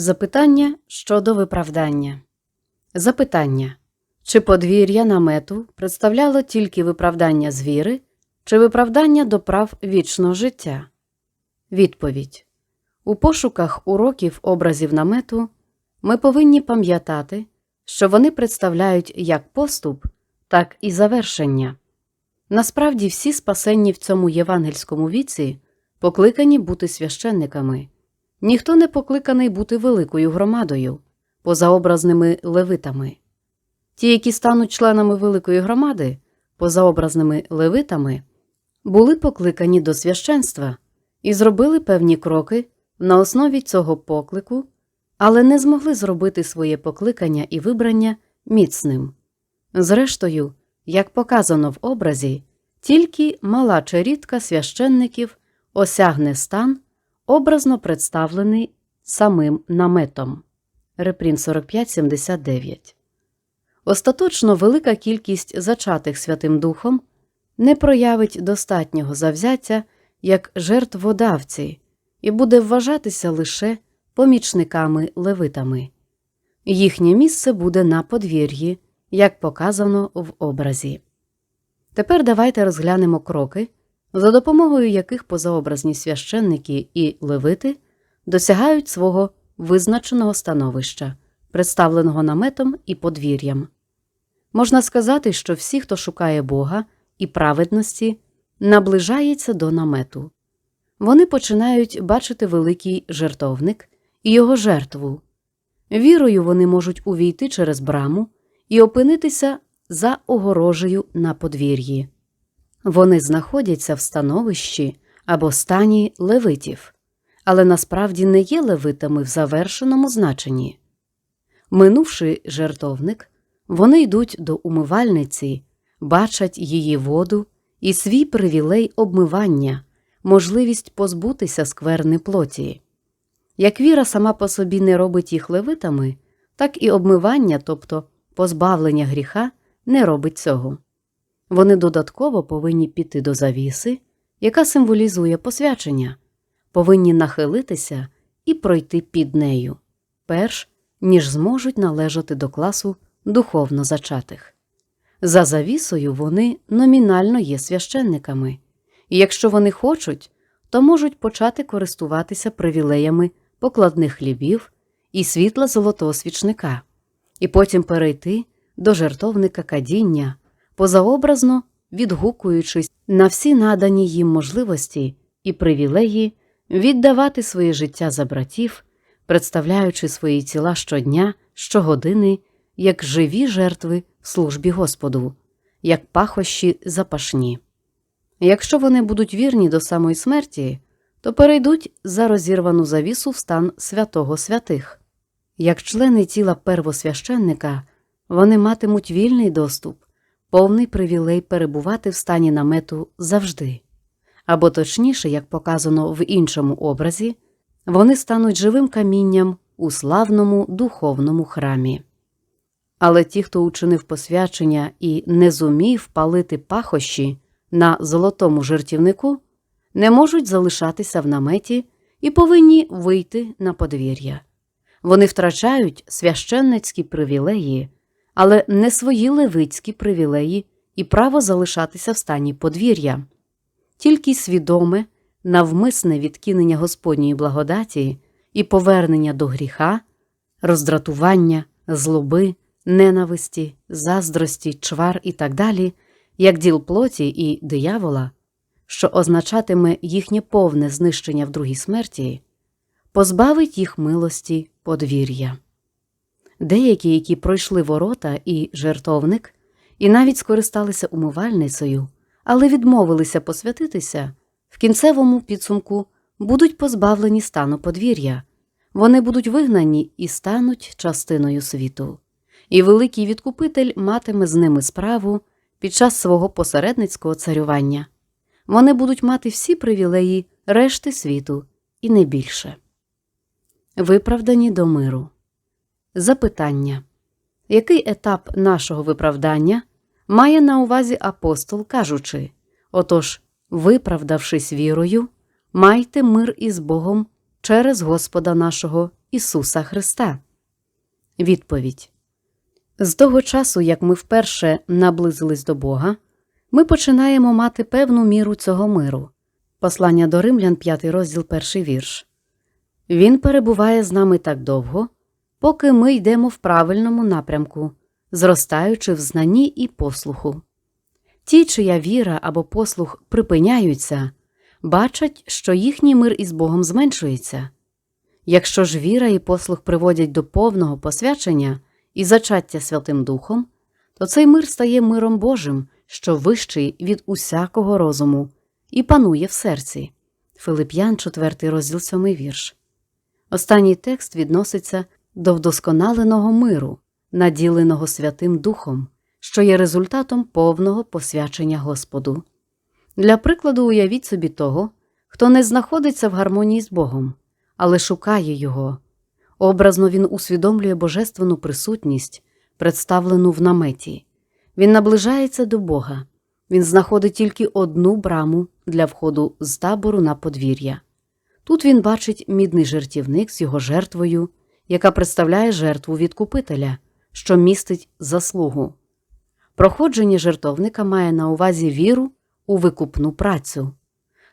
Запитання щодо виправдання. Запитання. Чи подвір'я намету представляло тільки виправдання з віри, чи виправдання до прав вічного життя? Відповідь. У пошуках уроків образів намету ми повинні пам'ятати, що вони представляють як поступ, так і завершення. Насправді всі спасенні в цьому євангельському віці покликані бути священниками. Ніхто не покликаний бути великою громадою, позаобразними левитами. Ті, які стануть членами великої громади, позаобразними левитами, були покликані до священства і зробили певні кроки на основі цього поклику, але не змогли зробити своє покликання і вибрання міцним. Зрештою, як показано в образі, тільки мала черідка священників осягне стан, образно представлений самим наметом. Репрін 4579. Остаточно велика кількість зачатих Святим Духом не проявить достатнього завзяття як жертводавці і буде вважатися лише помічниками левитами. Їхнє місце буде на подвір'ї, як показано в образі. Тепер давайте розглянемо кроки, за допомогою яких позаобразні священники і левити досягають свого визначеного становища, представленого наметом і подвір'ям. Можна сказати, що всі, хто шукає Бога і праведності, наближається до намету. Вони починають бачити великий жертовник і його жертву. Вірою вони можуть увійти через браму і опинитися за огорожею на подвір'ї. Вони знаходяться в становищі або стані левитів, але насправді не є левитами в завершеному значенні. Минувши жертовник, вони йдуть до умивальниці, бачать її воду і свій привілей обмивання, можливість позбутися скверни плоті. Як віра сама по собі не робить їх левитами, так і обмивання, тобто позбавлення гріха, не робить цього. Вони додатково повинні піти до завіси, яка символізує посвячення, повинні нахилитися і пройти під нею, перш ніж зможуть належати до класу духовно зачатих. За завісою вони номінально є священниками, і якщо вони хочуть, то можуть почати користуватися привілеями покладних хлібів і світла золотого свічника, і потім перейти до жертовника кадіння, позаобразно відгукуючись на всі надані їм можливості і привілеї віддавати своє життя за братів, представляючи свої тіла щодня, щогодини, як живі жертви в службі Господу, як пахощі запашні. Якщо вони будуть вірні до самої смерті, то перейдуть за розірвану завісу в стан святого святих. Як члени тіла первосвященника, вони матимуть вільний доступ, повний привілей перебувати в стані намету завжди. Або точніше, як показано в іншому образі, вони стануть живим камінням у славному духовному храмі. Але ті, хто учинив посвячення і не зумів палити пахощі на золотому жертівнику, не можуть залишатися в наметі і повинні вийти на подвір'я. Вони втрачають священницькі привілеї, але не свої левицькі привілеї і право залишатися в стані подвір'я. Тільки свідоме, навмисне відкинення Господньої благодаті і повернення до гріха, роздратування, злоби, ненависті, заздрості, чвар і так далі, як діл плоті і диявола, що означатиме їхнє повне знищення в другій смерті, позбавить їх милості подвір'я. Деякі, які пройшли ворота і жертовник, і навіть скористалися умивальницею, але відмовилися посвятитися, в кінцевому підсумку будуть позбавлені стану подвір'я, вони будуть вигнані і стануть частиною світу, і великий відкупитель матиме з ними справу під час свого посередницького царювання. Вони будуть мати всі привілеї решти світу і не більше. Виправдані до миру. Запитання. Який етап нашого виправдання має на увазі апостол, кажучи Отож, виправдавшись вірою, майте мир із Богом через Господа нашого Ісуса Христа? Відповідь з того часу, як ми вперше наблизились до Бога, ми починаємо мати певну міру цього миру. Послання до Римлян, 5 розділ, перший вірш. Він перебуває з нами так довго, поки ми йдемо в правильному напрямку, зростаючи в знанні і послуху. Ті, чия віра або послух припиняються, бачать, що їхній мир із Богом зменшується. Якщо ж віра і послух приводять до повного посвячення і зачаття Святим Духом, то цей мир стає миром Божим, що вищий від усякого розуму, і панує в серці. Филип'ян, 4 розділ 7 вірш. Останній текст відноситься до вдосконаленого миру, наділеного Святим Духом, що є результатом повного посвячення Господу. Для прикладу, уявіть собі того, хто не знаходиться в гармонії з Богом, але шукає Його. Образно він усвідомлює божественну присутність, представлену в наметі. Він наближається до Бога. Він знаходить тільки одну браму для входу з табору на подвір'я. Тут він бачить мідний жертівник з його жертвою, яка представляє жертву відкупителя, що містить заслугу. Проходження жертовника має на увазі віру у викупну працю.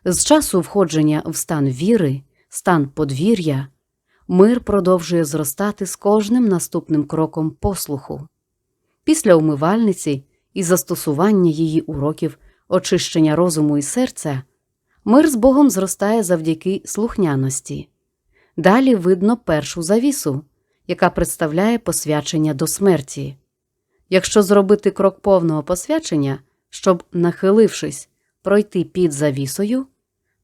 З часу входження в стан віри, стан подвір'я, мир продовжує зростати з кожним наступним кроком послуху. Після умивальниці і застосування її уроків очищення розуму і серця, мир з Богом зростає завдяки слухняності. Далі видно першу завісу, яка представляє посвячення до смерті. Якщо зробити крок повного посвячення, щоб, нахилившись, пройти під завісою,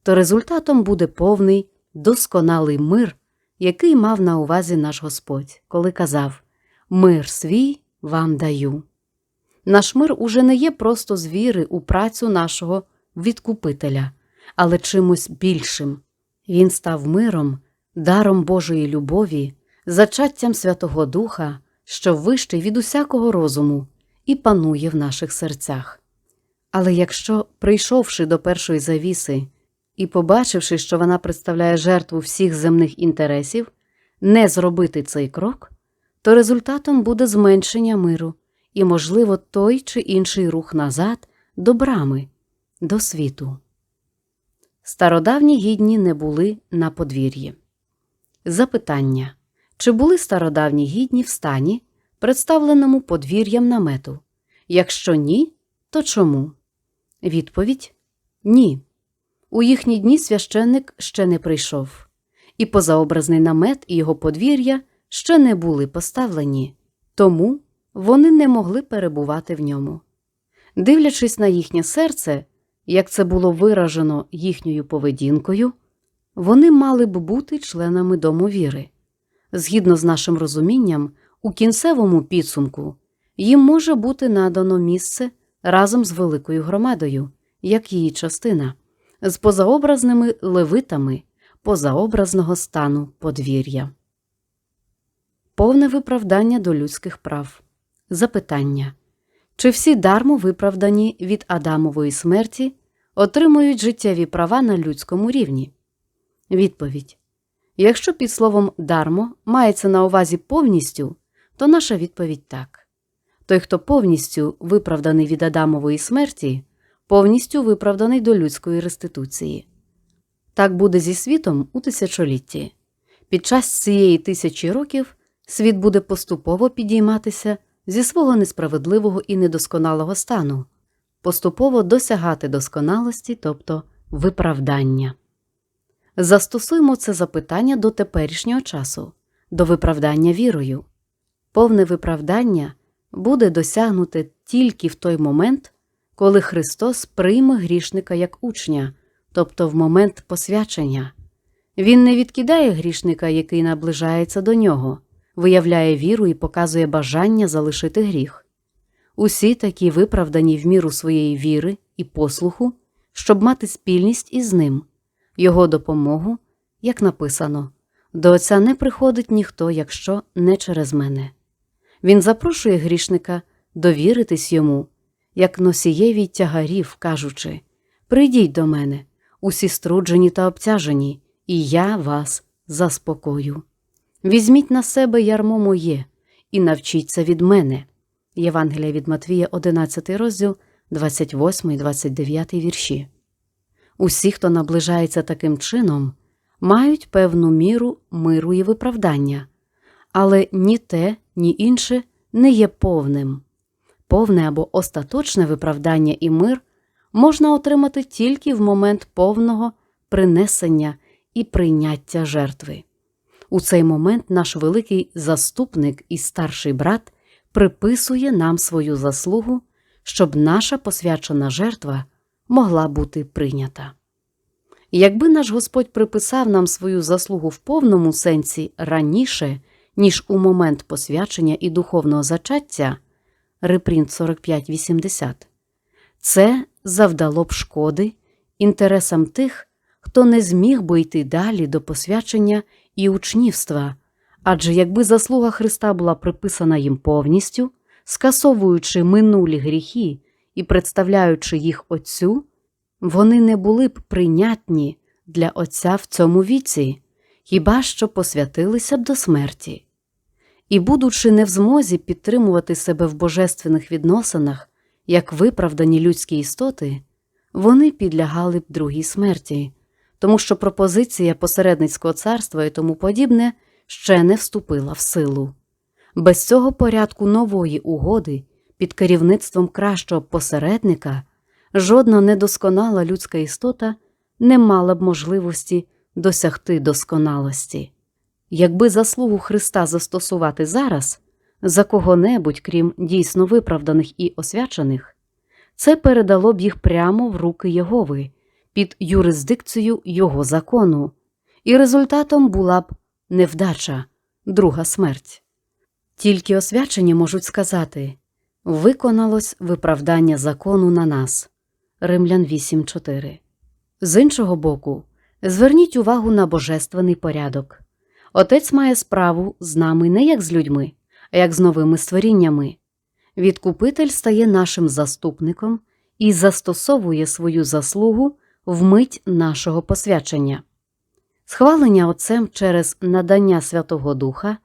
то результатом буде повний досконалий мир, який мав на увазі наш Господь, коли казав Мир свій вам даю. Наш мир уже не є просто з віри у працю нашого відкупителя, але чимось більшим. Він став миром, даром Божої любові, зачаттям Святого Духа, що вищий від усякого розуму і панує в наших серцях. Але якщо, прийшовши до першої завіси і побачивши, що вона представляє жертву всіх земних інтересів, не зробити цей крок, то результатом буде зменшення миру і, можливо, той чи інший рух назад до брами, до світу. Стародавні гідні не були на подвір'ї. Запитання чи були стародавні гідні в стані, представленому подвір'ям намету? Якщо ні, то чому? Відповідь ні. У їхні дні священник ще не прийшов, і позаобразний намет і його подвір'я ще не були поставлені, тому вони не могли перебувати в ньому. Дивлячись на їхнє серце, як це було виражено їхньою поведінкою, вони мали б бути членами дому віри. Згідно з нашим розумінням, у кінцевому підсумку їм може бути надано місце разом з великою громадою, як її частина, з позаобразними левитами позаобразного стану подвір'я. Повне виправдання до людських прав. Запитання Чи всі дармо виправдані від Адамової смерті отримують життєві права на людському рівні? Відповідь Якщо під словом дармо мається на увазі повністю, то наша відповідь так. Той, хто повністю виправданий від Адамової смерті, повністю виправданий до людської реституції. Так буде зі світом у тисячолітті. Під час цієї тисячі років світ буде поступово підійматися зі свого несправедливого і недосконалого стану, поступово досягати досконалості, тобто виправдання. Застосуємо це запитання до теперішнього часу, до виправдання вірою. Повне виправдання буде досягнуте тільки в той момент, коли Христос прийме грішника як учня, тобто в момент посвячення. Він не відкидає грішника, який наближається до нього, виявляє віру і показує бажання залишити гріх. Усі такі виправдані в міру своєї віри і послуху, щоб мати спільність із ним, його допомогу, як написано, до Отця не приходить ніхто, якщо не через мене. Він запрошує грішника довіритись йому, як носієві тягарів, кажучи Прийдіть до мене, усі струджені та обтяжені, і я вас заспокою. Візьміть на себе ярмо моє і навчіться від мене. Євангелія від Матвія, 11 розділ, 28, 29 вірші. Усі, хто наближається таким чином, мають певну міру миру і виправдання, але ні те, ні інше не є повним. Повне або остаточне виправдання і мир можна отримати тільки в момент повного принесення і прийняття жертви. У цей момент наш великий заступник і старший брат приписує нам свою заслугу, щоб наша посвячена жертва могла бути прийнята. Якби наш Господь приписав нам свою заслугу в повному сенсі раніше, ніж у момент посвячення і духовного зачаття, репринт 4580, це завдало б шкоди інтересам тих, хто не зміг би йти далі до посвячення і учнівства, адже якби заслуга Христа була приписана їм повністю, скасовуючи минулі гріхи і представляючи їх Отцю, вони не були б прийнятні для Отця в цьому віці, хіба що посвятилися б до смерті. І, будучи не в змозі підтримувати себе в божественних відносинах, як виправдані людські істоти, вони підлягали б другій смерті, тому що пропозиція посередницького царства і тому подібне ще не вступила в силу. Без цього порядку нової угоди під керівництвом кращого посередника жодна недосконала людська істота не мала б можливості досягти досконалості. Якби заслугу Христа застосувати зараз за кого-небудь, крім дійсно виправданих і освячених, це передало б їх прямо в руки Єгови під юрисдикцію Його закону, і результатом була б невдача, друга смерть. Тільки освячені можуть сказати виконалось виправдання закону на нас. Римлян 8.4. З іншого боку, зверніть увагу на божественний порядок. Отець має справу з нами не як з людьми, а як з новими створіннями. Відкупитель стає нашим заступником і застосовує свою заслугу в мить нашого посвячення. Схвалення Отцем через надання Святого Духа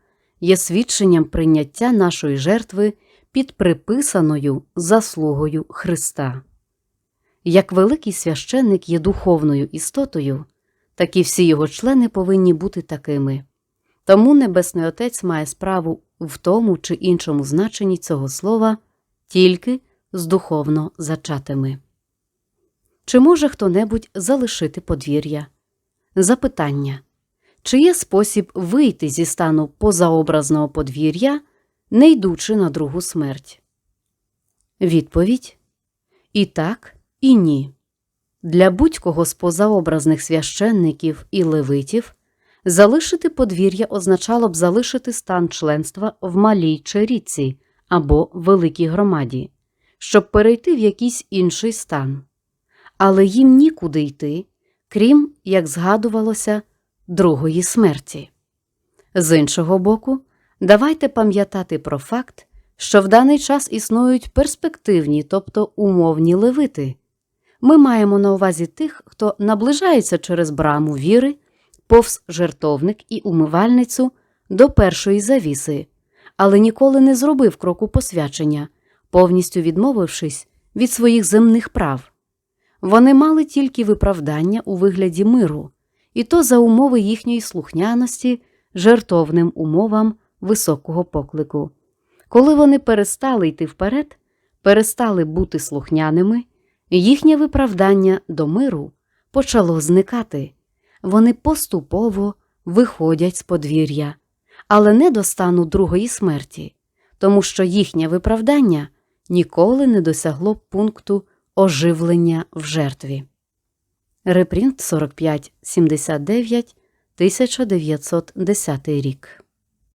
є свідченням прийняття нашої жертви під приписаною заслугою Христа. Як великий священник є духовною істотою, так і всі його члени повинні бути такими. Тому Небесний Отець має справу в тому чи іншому значенні цього слова тільки з духовно зачатими. Чи може хто-небудь залишити подвір'я? Запитання Чи є спосіб вийти зі стану позаобразного подвір'я, не йдучи на другу смерть? Відповідь І так, і ні. Для будь-кого з позаобразних священників і левитів залишити подвір'я означало б залишити стан членства в малій черіці або великій громаді, щоб перейти в якийсь інший стан. Але їм нікуди йти, крім, як згадувалося, другої смерті. З іншого боку, давайте пам'ятати про факт, що в даний час існують перспективні, тобто умовні левити. Ми маємо на увазі тих, хто наближається через браму віри, повз жертовник і умивальницю до першої завіси, але ніколи не зробив кроку посвячення, повністю відмовившись від своїх земних прав. Вони мали тільки виправдання у вигляді миру, і то за умови їхньої слухняності жертовним умовам високого поклику. Коли вони перестали йти вперед, перестали бути слухняними, їхнє виправдання до миру почало зникати. Вони поступово виходять з подвір'я, але не до стану другої смерті, тому що їхнє виправдання ніколи не досягло пункту оживлення в жертві. Репринт 4579 1910 рік